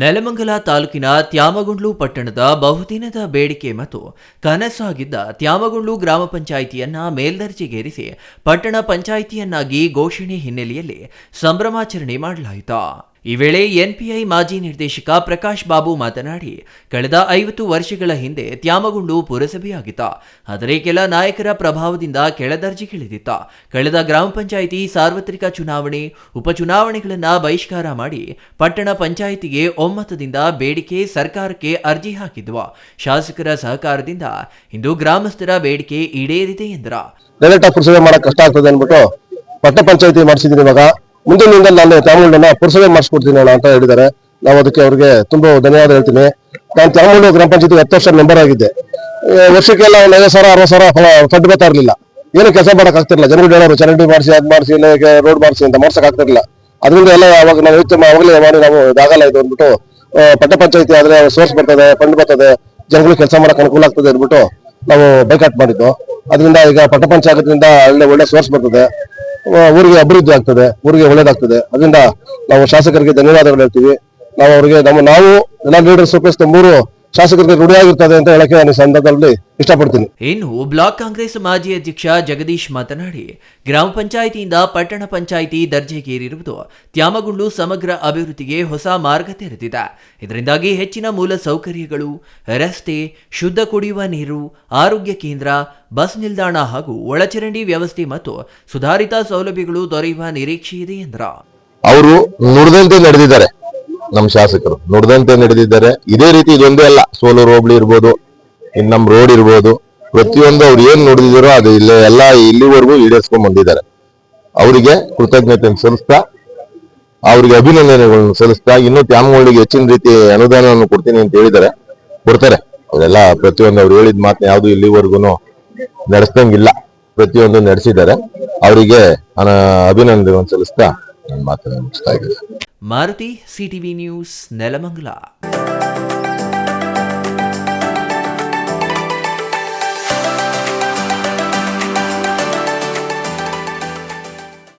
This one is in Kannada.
ನೆಲಮಂಗಲ ತಾಲೂಕಿನ ತ್ಯಾಮಗುಂಡ್ಲು ಪಟ್ಟಣದ ಬಹುದಿನದ ಬೇಡಿಕೆ ಮತ್ತು ಕನಸಾಗಿದ್ದ ತ್ಯಾಮಗುಂಡ್ಲು ಗ್ರಾಮ ಪಂಚಾಯಿತಿಯನ್ನ ಮೇಲ್ದರ್ಜೆಗೇರಿಸಿ ಪಟ್ಟಣ ಪಂಚಾಯಿತಿಯನ್ನಾಗಿ ಘೋಷಣೆ ಹಿನ್ನೆಲೆಯಲ್ಲಿ ಸಂಭ್ರಮಾಚರಣೆ ಮಾಡಲಾಯಿತು. ಈ ವೇಳೆ ಎನ್ಪಿಐ ಮಾಜಿ ನಿರ್ದೇಶಕ ಪ್ರಕಾಶ್ ಬಾಬು ಮಾತನಾಡಿ, ಕಳೆದ ಐವತ್ತು ವರ್ಷಗಳ ಹಿಂದೆ ತ್ಯಾಮಗುಂಡು ಪುರಸಭೆಯಾಗಿತ್ತ ಆದರೆ ಕೆಲ ನಾಯಕರ ಪ್ರಭಾವದಿಂದ ಕೆಳದರ್ಜೆಗಿಳಿದಿತ್ತ ಕಳೆದ ಗ್ರಾಮ ಪಂಚಾಯಿತಿ ಸಾರ್ವತ್ರಿಕ ಚುನಾವಣೆ ಉಪಚುನಾವಣೆಗಳನ್ನು ಬಹಿಷ್ಕಾರ ಮಾಡಿ ಪಟ್ಟಣ ಪಂಚಾಯಿತಿಗೆ ಒಮ್ಮತದಿಂದ ಬೇಡಿಕೆ ಸರ್ಕಾರಕ್ಕೆ ಅರ್ಜಿ ಹಾಕಿದ್ವ. ಶಾಸಕರ ಸಹಕಾರದಿಂದ ಇಂದು ಗ್ರಾಮಸ್ಥರ ಬೇಡಿಕೆ ಈಡೇರಿದೆ ಎಂದರು. ಪುರಸಭೆ ಕಷ್ಟ ಆಗ್ತದೆ ಅಂದ್ಬಿಟ್ಟು ಪಟ್ಟಣ ಪಂಚಾಯಿತಿ ಮಾಡಿಸಿದ್ರಿ ಇವಾಗ. ಮುಂದಿನ ದಿನದಲ್ಲಿ ನಾನು ತ್ಯಾಮೂಲ್ಡನ್ನ ಪುರಸಭೆ ಮಾಡಿಸ್ಕೊಡ್ತೀನಿ ಅಣ್ಣ ಅಂತ ಹೇಳಿದ್ದಾರೆ. ನಾವು ಅದಕ್ಕೆ ಅವ್ರಿಗೆ ತುಂಬಾ ಧನ್ಯವಾದ ಹೇಳ್ತೀನಿ. ನಾನು ತ್ಯಾಮೂಲ್ಡು ಗ್ರಾಮ ಪಂಚಾಯತಿ ಹತ್ತು ವರ್ಷ ಮೆಂಬರ್ ಆಗಿದ್ದೆ. ವರ್ಷಕ್ಕೆಲ್ಲ ಒಂದು ಐವತ್ತು ಸಾವಿರ, ಅರವತ್ತು ಸಾವಿರ ಫಂಡ್ ಬರ್ತಾ ಇರಲಿಲ್ಲ. ಏನು ಕೆಲಸ ಮಾಡಕ್ ಆಗ್ತಿರಲಿಲ್ಲ. ಜನಗಳು ಹೇಳೋರು, ಚರಂಡಿ ಮಾಡಿಸಿ, ಅದು ಮಾಡಿಸಿ ರೋಡ್ ಮಾಡಿಸಿ ಅಂತ ಮಾಡ್ಸಕ್ ಆಗ್ತಿರಲಿಲ್ಲ. ಅದರಿಂದ ಎಲ್ಲ ಅವಾಗ ನಾವು ಯೋಚನೆ ಅವಾಗಲೇ ಮಾಡಿ ನಾವು ಇದಾಗಲ್ಲ ಇದು ಅಂದ್ಬಿಟ್ಟು ಪಟ್ಟ ಪಂಚಾಯತಿ ಆದ್ರೆ ಸೋರ್ಸ್ ಬರ್ತದೆ ಫಂಡ್ ಬರ್ತದೆ ಜನಗಳು ಕೆಲಸ ಮಾಡಕ್ ಅನುಕೂಲ ಆಗ್ತದೆ ಅಂದ್ಬಿಟ್ಟು ನಾವು ಬೈಕಾಟ್ ಮಾಡಿದ್ದು. ಅದರಿಂದ ಈಗ ಪಟ್ಟ ಪಂಚಾಯತ್ದಿಂದ ಒಳ್ಳೆ ಒಳ್ಳೆ ಸೋರ್ಸ್ ಬರ್ತದೆ. ಊರಿಗೆ ಅಭಿವೃದ್ಧಿ ಆಗ್ತದೆ, ಊರಿಗೆ ಒಳ್ಳೇದಾಗ್ತದೆ. ಅದರಿಂದ ನಾವು ಶಾಸಕರಿಗೆ ಧನ್ಯವಾದಗಳು ಹೇಳ್ತೀವಿ. ನಾವು ಅವರಿಗೆ ನಮ್ಮ, ನಾವು ಎಲ್ಲ ಲೀಡರ್ಸ್ ಮೂರು ಶಾಸಕರಿಗೆ ರೂಢಿಯಾಗಿರ್ತದೆ ಅಂತ ಹೇಳಕ್ಕೆ ನಾನು ಸಂದರ್ಭದಲ್ಲಿ ಇಷ್ಟಪಡ್ತೀನಿ. ಇನ್ನು ಬ್ಲಾಕ್ ಕಾಂಗ್ರೆಸ್ ಮಾಜಿ ಅಧ್ಯಕ್ಷ ಜಗದೀಶ್ ಮಾತನಾಡಿ ಗ್ರಾಮ ಪಂಚಾಯಿತಿಯಿಂದ ಪಟ್ಟಣ ಪಂಚಾಯಿತಿ ದರ್ಜೆಗೇರಿರುವುದು ತ್ಯಾಮಗುಂಡು ಸಮಗ್ರ ಅಭಿವೃದ್ಧಿಗೆ ಹೊಸ ಮಾರ್ಗ ತೆರೆದಿದೆ. ಇದರಿಂದಾಗಿ ಹೆಚ್ಚಿನ ಮೂಲ ಸೌಕರ್ಯಗಳು ರಸ್ತೆ ಶುದ್ಧ ಕುಡಿಯುವ ನೀರು ಆರೋಗ್ಯ ಕೇಂದ್ರ ಬಸ್ ನಿಲ್ದಾಣ ಹಾಗೂ ಒಳಚರಂಡಿ ವ್ಯವಸ್ಥೆ ಮತ್ತು ಸುಧಾರಿತ ಸೌಲಭ್ಯಗಳು ದೊರೆಯುವ ನಿರೀಕ್ಷೆ ಇದೆ ಎಂದರು. ಅವರು ನುಡಿದಂತೆ ನಡೆದಿದ್ದಾರೆ. ನಮ್ಮ ಶಾಸಕರು. ನುಡಿದಂತೆ ನಡೆದಿದ್ದಾರೆ ಇದೇ ರೀತಿ ಇದೊಂದೇ ಅಲ್ಲ. ಸೋಲೂರು ಹೋಬಳಿ ಇರ್ಬೋದು, ಇನ್ ನಮ್ ರೋಡ್ ಇರ್ಬೋದು, ಪ್ರತಿಯೊಂದು ಅವ್ರು ಏನ್ ನುಡಿದಿರೋ ಅದು ಇಲ್ಲೇ ಎಲ್ಲ ಇಲ್ಲಿವರೆಗೂ ಈಡೇರಿಸ್ಕೊಂಡ್ ಬಂದಿದ್ದಾರೆ. ಅವರಿಗೆ ಕೃತಜ್ಞತೆ ಸಲ್ಲಿಸ್ತಾ, ಅವರಿಗೆ ಅಭಿನಂದನೆಗಳನ್ನು ಸಲ್ಲಿಸ್ತಾ, ಇನ್ನು ತ್ಯಾಮಗಳಿಗೆ ಹೆಚ್ಚಿನ ರೀತಿ ಅನುದಾನವನ್ನು ಕೊಡ್ತೀನಿ ಅಂತ ಹೇಳಿದ್ದಾರೆ. ಕೊಡ್ತಾರೆ. ಅವರೆಲ್ಲ ಪ್ರತಿಯೊಂದು ಅವ್ರು ಹೇಳಿದ ಮಾತನ್ನ ಯಾವುದು ಇಲ್ಲಿವರೆಗೂ ನಡೆಸ್ದಂಗಿಲ್ಲ. ಪ್ರತಿಯೊಂದು ನಡೆಸಿದ್ದಾರೆ. ಅವರಿಗೆ ಅಭಿನಂದನೆಗಳನ್ನು ಸಲ್ಲಿಸ್ತಾ, ನನ್ನ ಮಾತನ್ನು ಮುಗಿಸ್ತಾ ಇದ್ದೀನಿ. Maruti CTV news Nelamangala.